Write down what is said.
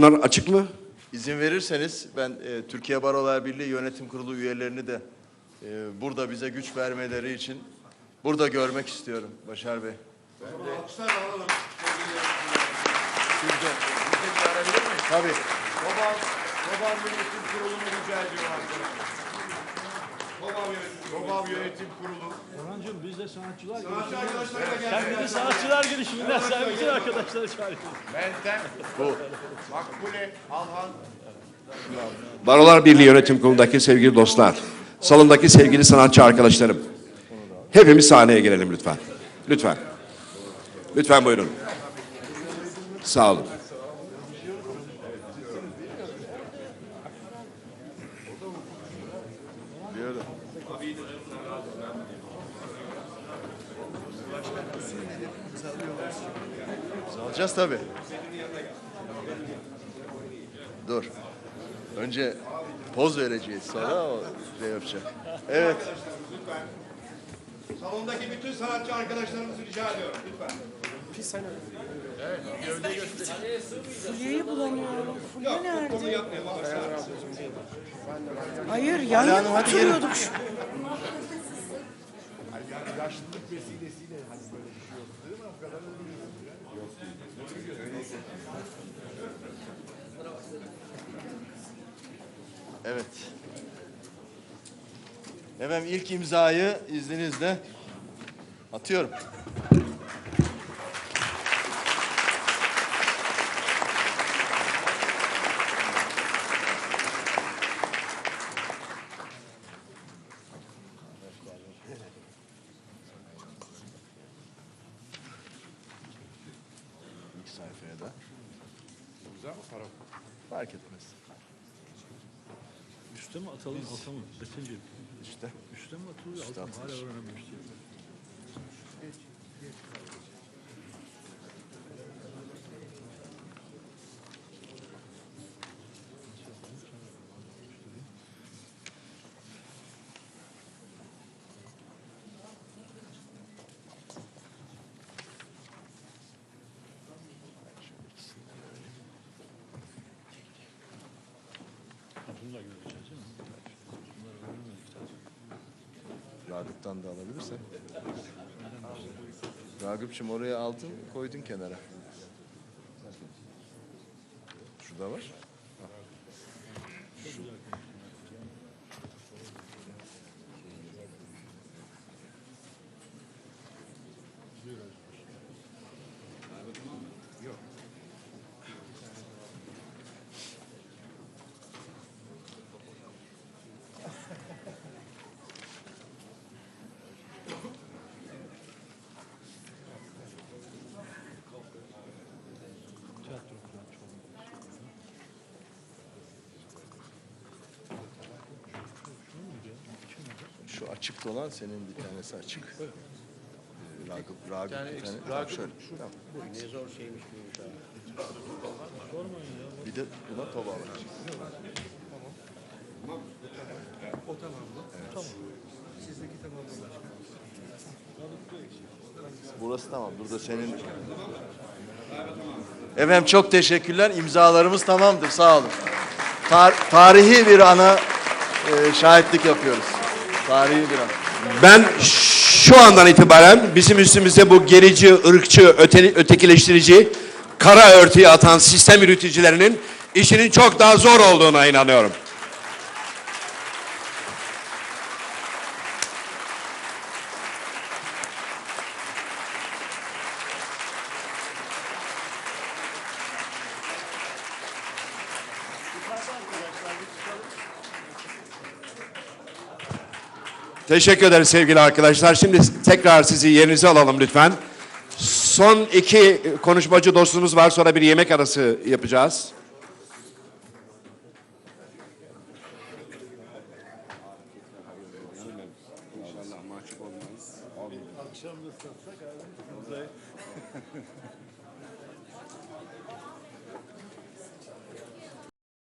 Bunlar açık mı? İzin verirseniz ben e, Türkiye Barolar Birliği Yönetim Kurulu üyelerini de e, burada bize güç vermeleri için burada görmek istiyorum Başar Bey. Tabii. Babam, babam yönetim kurulunu rica ediyorum. Babam yönetim, kurulu. Orhancığım biz de sanatçılar Sanatçı arkadaşlar da Sen bir de sanatçılar girişiminden sen bütün arkadaşları çağırıyorsun. Meltem, Makbule, Alhan, Barolar Birliği Yönetim Kurulu'ndaki sevgili dostlar, salondaki sevgili sanatçı arkadaşlarım. Hepimiz sahneye gelelim lütfen. Lütfen. Lütfen buyurun. Sağ olun. Alacağız tabii. Dur. Önce poz vereceğiz sonra o şey yapacak. Evet. salondaki bütün sanatçı arkadaşlarımızı rica ediyorum lütfen. Fulya'yı bulamıyorum. Fulya nerede? Bunu yapmayalım. Hayır yan yana oturuyorduk. şu- Evet. Efendim ilk imzayı izninizle atıyorum. İlk sayfaya da. Güzel mi para? Fark etmez. Üste mi atalım alta mı? Betinci. İşte. Üste mi atılıyor alta mı? Hala öğrenememiş değilim. Bunu da göreceğiz değil mi? Bunları. Ragıp'tan da alabilirsen. Ragıp'cığım oraya aldın, koydun kenara. Şurada var. Tiyatro Şu açıkta olan senin bir tanesi açık. Ee, Ragıp, Ragıp bir tane. Ragıp, şöyle. Tamam. Ne zor şeymiş bu abi. Bir de buna toba var. Burası tamam. Burada senin... Efendim çok teşekkürler. İmzalarımız tamamdır. Sağ olun. Tar- tarihi bir ana e, şahitlik yapıyoruz. Tarihi bir. Ben şu andan itibaren bizim üstümüze bu gerici, ırkçı, öte, ötekileştirici kara örtüyü atan sistem yürütücülerinin işinin çok daha zor olduğuna inanıyorum. Teşekkür ederiz sevgili arkadaşlar. Şimdi tekrar sizi yerinize alalım lütfen. Son iki konuşmacı dostumuz var. Sonra bir yemek arası yapacağız.